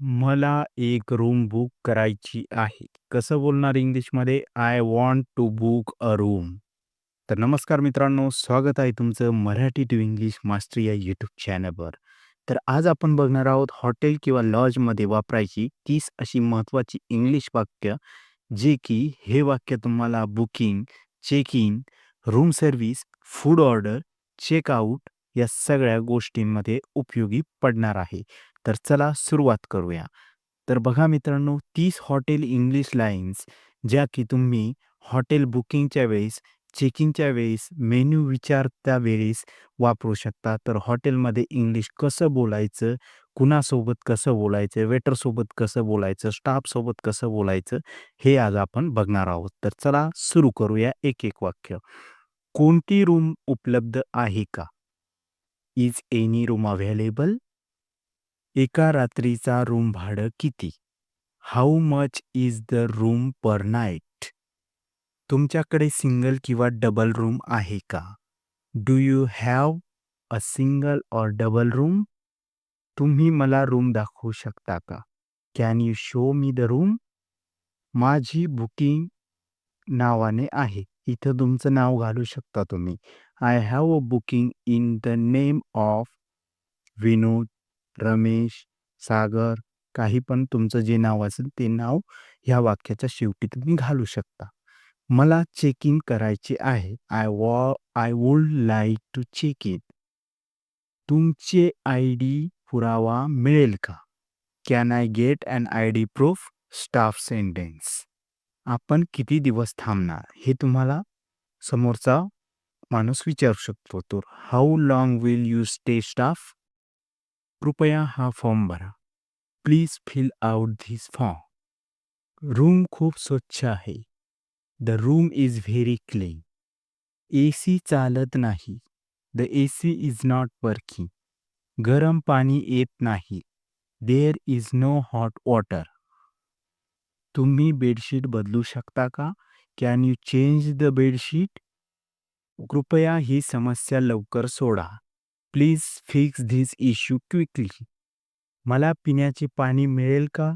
मला एक room book करायची आहे. कसं बोलणार इंग्लिशमध्ये? I want to book a room. तर नमस्कार मित्रांनो, स्वागत आहे तुमचं मराठी टू इंग्लिश मास्टर या यूट्यूब चॅनलवर. तर आज आपण बघणार आहोत हॉटेल किंवा लॉजमध्ये वापरायची तीस अशी महत्त्वाची इंग्लिश वाक्य, जे की हे वाक्य तुम्हाला booking, check in, room service, food order, checkout या सगळ्या गोष्टींमध्ये उपयोगी पडणार आहे. तर चला सुरुवात करूया. तर बघा मित्रांनो तीस हॉटेल इंग्लिश लाईन्स ज्या की तुम्ही हॉटेल बुकिंगच्या वेळेस, चेकिंगच्या वेळेस, मेन्यू विचारत्या वेळेस वापरू शकता. तर हॉटेलमध्ये इंग्लिश कसं बोलायचं, कुणासोबत कसं बोलायचं, वेटरसोबत कसं बोलायचं, स्टाफसोबत कसं बोलायचं, हे आज आपण बघणार आहोत. तर चला सुरू करूया एक-एक वाक्य. कोणती रूम उपलब्ध आहे का? Is any room available? एका रात्रीचा रूम भाडं किती? How much is the room per night? तुमच्याकडे सिंगल किंवा डबल रूम आहे का? Do you have a single or double room? तुम्ही मला रूम दाखवू शकता का? Can you show me the room? माझी बुकिंग नावाने आहे. इथं तुमचं नाव घालू शकता तुम्ही. I have a booking in the name of Vinod, Ramesh, Sagar काही पण तुमचं जे नाव असेल ते नाव ह्या वाक्याच्या शेवटी तुम्ही घालू शकता. मला चेक इन करायचे आहे. आय वॉ I would like to check in. तुमचे आय-डी पुरावा मिळेल का? Can I get an ID proof? Staff sentence. आपण किती दिवस थांबणार? हे तुम्हाला समोरचा माणूस विचारू शकतो. तर how long will you stay staff? कृपया हा फॉर्म भरा. Please fill out this form. Room खूप स्वच्छ आहे. The room is very clean. A C चालत नाही. The A C is not working. गरम पाणी येत नाही. There is no hot water. तुम्ही बेडशीट बदलू शकता का? Can you change the bedsheet? कृपया ही समस्या लवकर सोडा. Please fix this issue quickly. मला पिण्याचे पाणी मिळेल का?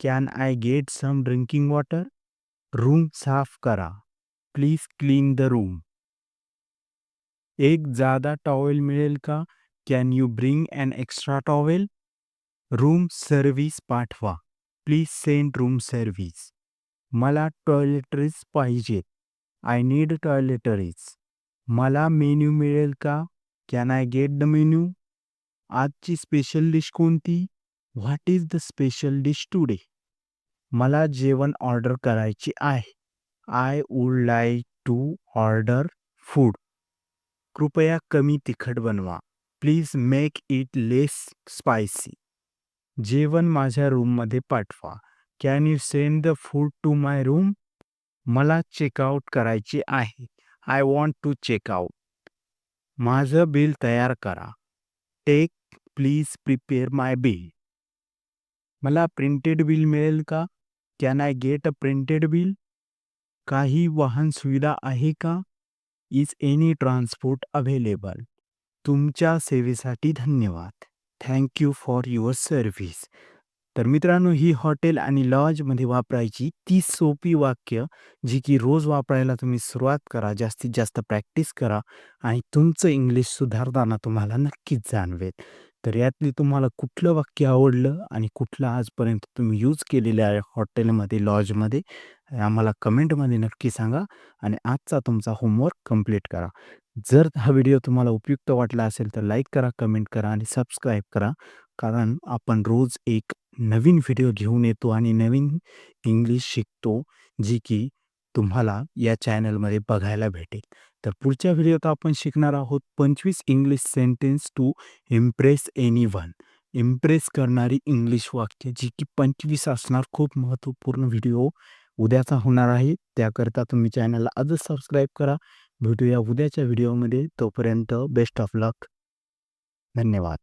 Can I get some drinking water? Room साफ करा. Please clean the room. एक जादा टॉवेल मिळेल का? Can you bring an extra towel? Room service पाठवा. Please send room service. मला टॉयलेटरीज पाहिजेत. I need toiletries. मला मेन्यू मिळेल का? Can I get the menu? आजची स्पेशल डिश कोणती? What is the special dish today? मला जेवण ऑर्डर करायचे आहे. I would like to order food. कृपया कमी तिखट बनवा. Please make it less spicy. जेवण माझ्या रूममध्ये पाठवा. Can you send the food to my room? मला चेकआउट करायचे आहे. I want to checkout. माझं बिल तयार करा. Take please prepare my bill. मला प्रिंटेड बिल मिळेल का? Can I get a printed bill? काही वाहन सुविधा आहे का? Is any transport available? तुमच्या सेवेसाठी धन्यवाद. Thank you for your service. तर मित्रांनो ही हॉटेल आणि लॉजमध्ये वापरायची ती सोपी वाक्य जी की रोज वापरायला तुम्ही सुरुवात करा. जास्तीत जास्त प्रॅक्टिस करा आणि तुमचं इंग्लिश सुधारताना तुम्हाला नक्कीच जाणवेल. तर यातली तुम्हाला कुठलं वाक्य आवडलं आणि कुठलं आजपर्यंत तुम्ही यूज केलेलं आहे हॉटेलमध्ये, लॉजमध्ये आम्हाला कमेंटमध्ये नक्की सांगा आणि आजचा तुमचा होमवर्क कंप्लीट करा. जर हा व्हिडिओ तुम्हाला उपयुक्त वाटला असेल तर लाईक करा, कमेंट करा आणि सबस्क्राईब करा. कारण आपण रोज एक नवीन व्हिडिओ घेऊन येतो आणि नवीन इंग्लिश शिकतो, जी की तुम्हाला या चॅनलमध्ये बघायला भेटेल. तर पुढच्या व्हिडिओत आपण शिकणार आहोत 25 English sentence to impress anyone impress करणारी इंग्लिश वाक्य जी की 25 असणार. खूप महत्त्वपूर्ण व्हिडिओ उद्याचा होणार आहे. त्याकरता तुम्ही चॅनलला आजच सबस्क्राईब करा. भेटूया उद्याच्या व्हिडिओमध्ये. तोपर्यंत बेस्ट ऑफ लक. धन्यवाद.